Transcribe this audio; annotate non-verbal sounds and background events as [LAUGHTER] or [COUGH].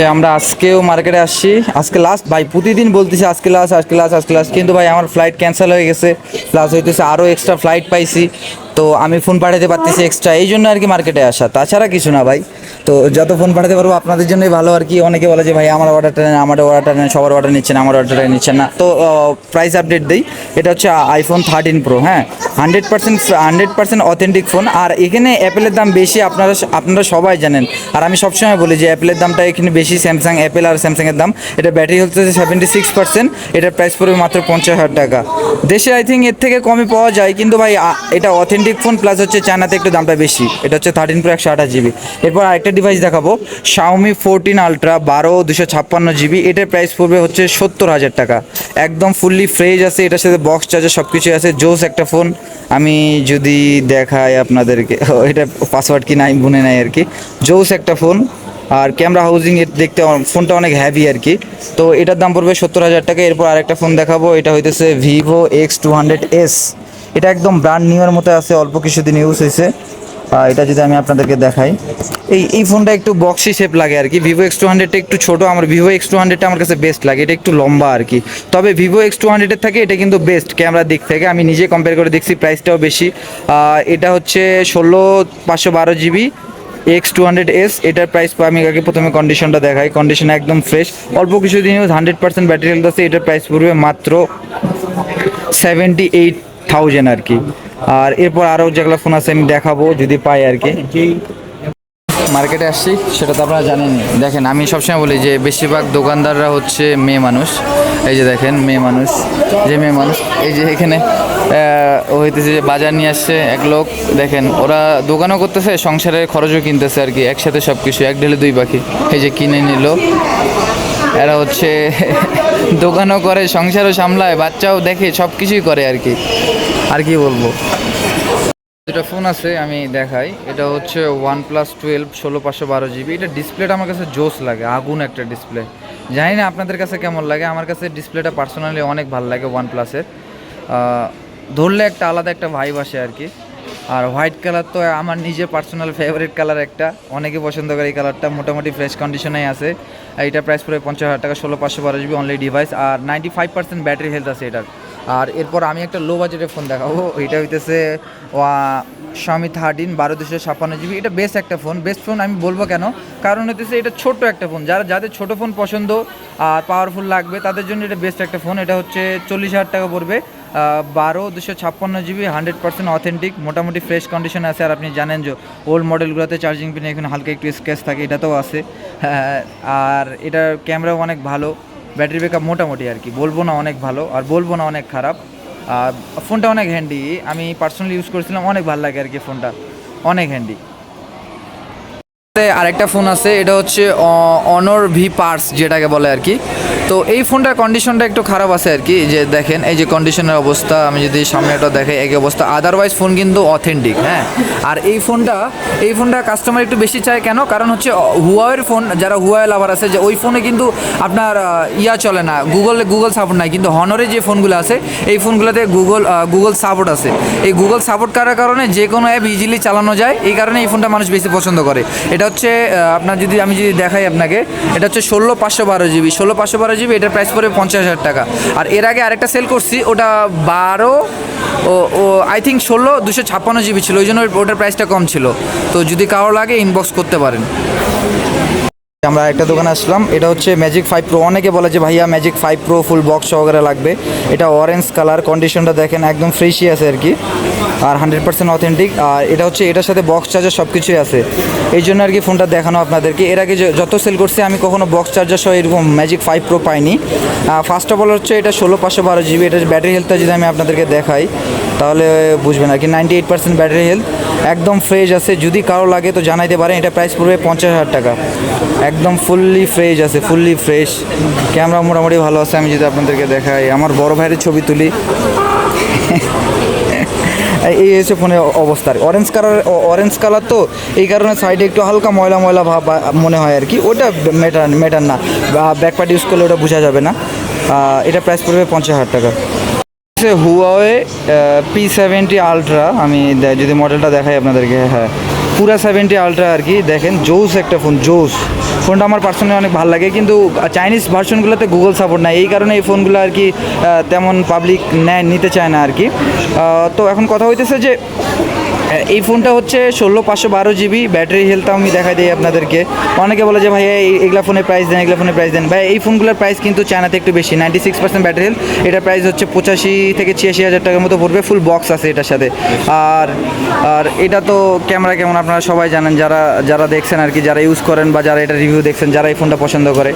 আমরা আজকেও মার্কেটে আসছি। আজকে লাস্ট ভাই, প্রতিদিন বলতেছি আজকে লাস্ট আজকে লাস্ট আজকে লাস্ট কিন্তু ভাই, আমার ফ্লাইট ক্যান্সেল হয়ে গেছে। প্লাস হইতেছে আরও এক্সট্রা ফ্লাইট পাইছি। তো আমি ফোন পাঠাতে পারতেছি এক্সট্রা এই জন্য আর কি মার্কেটে আসা। তাছাড়া কিছু না ভাই। তো যত ফোন পাঠাতে পারব, আপনাদের জন্যই ভালো আর কি। অনেকে বলে যে, ভাই, আমার অর্ডারটা নেন আমার অর্ডারটা নেন, সবার অর্ডার নিচ্ছেন, আমার অর্ডারটা নিচ্ছেন না। তো প্রাইস আপডেট দিই। এটা হচ্ছে আইফোন থার্টিন প্রো হ্যাঁ? Hundred percent hundred percent authentic phone আর এখানে অ্যাপেলের দাম বেশি, আপনারা আপনারা সবাই জানেন। আর আমি সবসময় বলি যে অ্যাপেলের দামটা এখানে বেশি স্যামসাং অ্যাপেল আর স্যামসাংয়ের দাম। এটা ব্যাটারি হচ্ছে সেভেন্টি সিক্স পার্সেন্ট এটার প্রাইস পড়বে মাত্র পঞ্চাশ হাজার টাকা। দেশে আই থিঙ্ক এর থেকে কমে পাওয়া যায়, কিন্তু ভাই এটা অথেন্টিক ফোন প্লাস হচ্ছে চায়নাতে একটু দামটা বেশি। এটা হচ্ছে থার্টিন প্রো একশো আঠাশ জিবি এরপর আরেকটা ডিভাইস দেখাবো। শাওমি ফোরটিন আলট্রা বারো দুশো ছাপ্পান্ন জিবি এটার প্রাইস পড়বে হচ্ছে সত্তর হাজার টাকা। একদম ফুললি ফ্রেশ আছে, এটার সাথে বক্স চার্জার সব কিছুই আছে। জোস একটা ফোন আমি যদি দেখাই আপনাদেরকে, [LAUGHS] এটা পাসওয়ার্ড কি নাই, মনে নাই আর কি। জোস একটা ফোন আর ক্যামেরা হাউজিং এর দেখতে ফোনটা অনেক হ্যাভি আর কি। তো এটার দাম পড়বে সত্তর হাজার টাকা। এরপর আরেকটা ফোন দেখাবো। এটা হইতেছে Vivo X two hundred S এটা একদম ব্র্যান্ড নিউয়ের মতো আছে, অল্প কিছুদিন ইউজ হয়েছে এটা যদি আমি আপনাদেরকে দেখাই। এই এই ফোনটা একটু বক্সি শেপ লাগে আর কি। ভিভো এক্স টু হান্ড্রেডটা একটু ছোটো, আমার ভিভো এক্স টু হান্ড্রেডটা আমার কাছে বেস্ট লাগে। এটা একটু লম্বা আর কি। তবে ভিভো এক্স টু হান্ড্রেডের থেকে এটা কিন্তু বেস্ট ক্যামেরার দিক থেকে। আমি নিজে কম্পেয়ার করে দেখছি প্রাইসটাও বেশি। এটা হচ্ছে ষোলো পাঁচশো বারো GB X two hundred S এটার প্রাইস আমি আগে প্রথমে কন্ডিশনটা দেখাই। কন্ডিশন একদম ফ্রেশ অল্প কিছু দিন হান্ড্রেড পার্সেন্ট ব্যাটারি হেলথ আছে। এটার প্রাইস পড়বে মাত্র সেভেন্টি এইট থাউজেন্ড আর কি। আর এরপর আরও যেগুলো ফোন আছে আমি দেখাবো, যদি পাই আর কি। মার্কেটে আসছি, সেটা তো আপনারা জানেন দেখেন, আমি সবসময় বলি যে বেশিরভাগ দোকানদাররা হচ্ছে মেয়ে মানুষ। এই যে দেখেন, মেয়ে মানুষ। যে মেয়ে মানুষ, এই যে এখানে হইতেছে যে বাজার নিয়ে আসছে এক লোক। দেখেন, ওরা দোকানও করতেছে, সংসারের খরচও কিনতেছে আর কি, একসাথে সব কিছু এক ঢেলে দুই পাখি। এই যে কিনে নিল। এরা হচ্ছে [LAUGHS] দোকানও করে সংসারও সামলায় বাচ্চাও দেখে সব কিছুই করে আর কি। আর কি বলব? দুটো ফোন আছে আমি দেখাই। এটা হচ্ছে ওয়ান প্লাস টুয়েলভ ষোলো পাঁচশো বারো জিবি এটা ডিসপ্লেটা আমার কাছে জোস লাগে আগুন একটা ডিসপ্লে জানি না আপনাদের কাছে কেমন লাগে আমার কাছে ডিসপ্লেটা পার্সোনালি অনেক ভালো লাগে ওয়ান প্লাসের ধরলে একটা আলাদা একটা ভাইব আসে আর কি। আর হোয়াইট কালার তো আমার নিজের পার্সোনাল ফেভারিট কালার একটা। অনেকে পছন্দ করে এই কালারটা মোটামুটি ফ্রেশ কন্ডিশনেই আছে। আর এটা প্রাইস পড়ে পঞ্চাশ হাজার টাকা, ষোলো পাঁচশো বারো জিবি অনলি ডিভাইস আর ninety five percent battery health আছে এটার। আর এরপর আমি একটা লো বাজেটের ফোন দেখাবো। এটা হইতেছে স্বামী থার্টিন বারো দুশো ছাপ্পান্ন জিবি। এটা বেস্ট একটা ফোন বেস্ট ফোন আমি বলব কেন? কারণ হইতেছে এটা ছোট্ট একটা ফোন যারা যাদের ছোট ফোন পছন্দ আর পাওয়ারফুল লাগবে তাদের জন্য এটা বেস্ট একটা ফোন এটা হচ্ছে চল্লিশ হাজার টাকা পড়বে। বারো দুশো ছাপ্পান্ন জিবি হান্ড্রেড পার্সেন্ট অথেন্টিক মোটামুটি ফ্রেশ কন্ডিশন আছে। আর আপনি জানেন যে ওল্ড মডেলগুলোতে চার্জিং পিনে এখানে হালকা একটু স্ক্র্যাচ থাকে এটাতেও আছে। হ্যাঁ, আর এটার ক্যামেরাও অনেক ভালো। ব্যাটারি ব্যাকআপ মোটামুটি আর কি। বলব না অনেক ভালো আর বলব না অনেক খারাপ। ফোনটা অনেক হ্যান্ডি আমি পার্সোনালি ইউজ করেছিলাম, অনেক ভালো লাগে আর কি ফোনটা। অনেক হ্যান্ডি আরেকটা ফোন আছে, এটা হচ্ছে অনর ভি পার্স যেটাকে বলে আর কি। তো এই ফোনটার কন্ডিশনটা একটু খারাপ আছে আর কি যে দেখেন, এই যে কন্ডিশনের অবস্থা, আমি যদি সামনেটা দেখাই, একই অবস্থা। আদারওয়াইজ ফোন কিন্তু অথেন্টিক হ্যাঁ? আর এই ফোনটা এই ফোনটা কাস্টমার একটু বেশি চায় কেন? কারণ হচ্ছে হুয়াওয়ের ফোন যারা হুয়াওয়ে লাভার আছে, যে ওই ফোনে কিন্তু আপনার ইয়া চলে না গুগল গুগল সাপোর্ট নাই। কিন্তু হনরে যে ফোনগুলো আছে, এই ফোনগুলোতে গুগল গুগল সাপোর্ট আছে। এই গুগল সাপোর্ট করার কারণে যে কোনো অ্যাপ ইজিলি চালানো যায়, এই কারণে এই ফোনটা মানুষ বেশি পছন্দ করে। এটা হচ্ছে আপনার যদি আমি যদি দেখাই আপনাকে, এটা হচ্ছে ষোলো পাঁচশো বারো জিবি। ষোলো পাঁচশো বারো জিবি, এটার প্রাইস পড়বে পঞ্চাশ হাজার টাকা। আর এর আগে আরেকটা সেল করছি, ওটা বারো, ও ও আই থিঙ্ক ষোলো, দুশো ছাপ্পান্ন জিবি ছিল। ওই জন্য ওটার প্রাইসটা কম ছিল। তো যদি কারও লাগে ইনবক্স করতে পারেন। আমরা একটা দোকানে আসলাম, এটা হচ্ছে ম্যাজিক ফাইভ প্রো অনেকে বলে যে, ভাইয়া Magic five Pro full box সহকারে লাগবে। এটা অরেঞ্জ কালার কন্ডিশনটা দেখেন, একদম ফ্রেশই আছে আর কি। আর হান্ড্রেড পার্সেন্ট অথেন্টিক আর এটা হচ্ছে এটার সাথে বক্স চার্জার সব কিছুই আছে। এই জন্য আর কি ফোনটা দেখানো আপনাদেরকে। এর আগে যত সেল করছে, আমি কখনো বক্স চার্জার সহ এরকম ম্যাজিক ফাইভ প্রো পাইনি। ফার্স্ট অফ অল হচ্ছে এটা ষোলো পাঁচশো বারো জিবি এটার ব্যাটারি হেলথটা যদি আমি আপনাদেরকে দেখাই, তাহলে বুঝবেন আর কি ninety eight percent battery health একদম ফ্রেশ আছে। যদি কারও লাগে তো জানাইতে পারেন, এটা প্রাইস পড়বে পঞ্চাশ হাজার টাকা। একদম ফুললি ফ্রেশ আছে ফুললি ফ্রেশ ক্যামেরা মোটামুটি ভালো আছে, আমি যদি আপনাদেরকে দেখাই, আমার বড় ভাইয়ের ছবি তুলি। এই- হচ্ছে ফোনের অবস্থা অরেঞ্জ কালার অরেঞ্জ কালার তো এই কারণে সাইডে একটু হালকা ময়লা ময়লা ভাব মনে হয় আর কি। ওটা ম্যাটার ম্যাটার না। ব্যাক পার্ট ইউজ করলে ওটা বোঝা যাবে না। এটা প্রাইস পড়বে পঞ্চাশ হাজার টাকা। হুয়াওয়ে পি সেভেন্টি আলট্রা আমি যদি মডেলটা দেখাই আপনাদেরকে হ্যাঁ। পুরা সেভেন্টি আলট্রা আর কি। দেখেন, জোস একটা ফোন জোস। ফোনটা আমার পার্সোনালি অনেক ভালো লাগে, কিন্তু চাইনিজ ভার্সনগুলোতে গুগল সাপোর্ট নাই। এই কারণে এই ফোনগুলো আর কি তেমন পাবলিক নেয় নিতে চায় না আর কি। তো এখন কথা হইতেছে যে এই ফোনটা হচ্ছে ষোলো পাঁচশো বারো জিবি, ব্যাটারি হেলথ আমি দেখাই দিই আপনাদেরকে। অনেকে বলে যে, ভাইয়া এগুলা ফোনের প্রাইস দেন, এগুলা ফোনের প্রাইস দেন। ভাই এই ফোনগুলোর প্রাইস কিন্তু চায়নাতে একটু বেশি ninety six percent battery health এটার প্রাইস হচ্ছে পঁচাশি থেকে ছিয়াশি হাজার টাকার মতো পড়বে ফুল বক্স আছে এটার সাথে। আর আর এটা তো ক্যামেরা কেমন আপনারা সবাই জানেন, যারা যারা দেখছেন আর কি, যারা ইউজ করেন বা যারা এটা রিভিউ দেখছেন, যারা এই ফোনটা পছন্দ করে।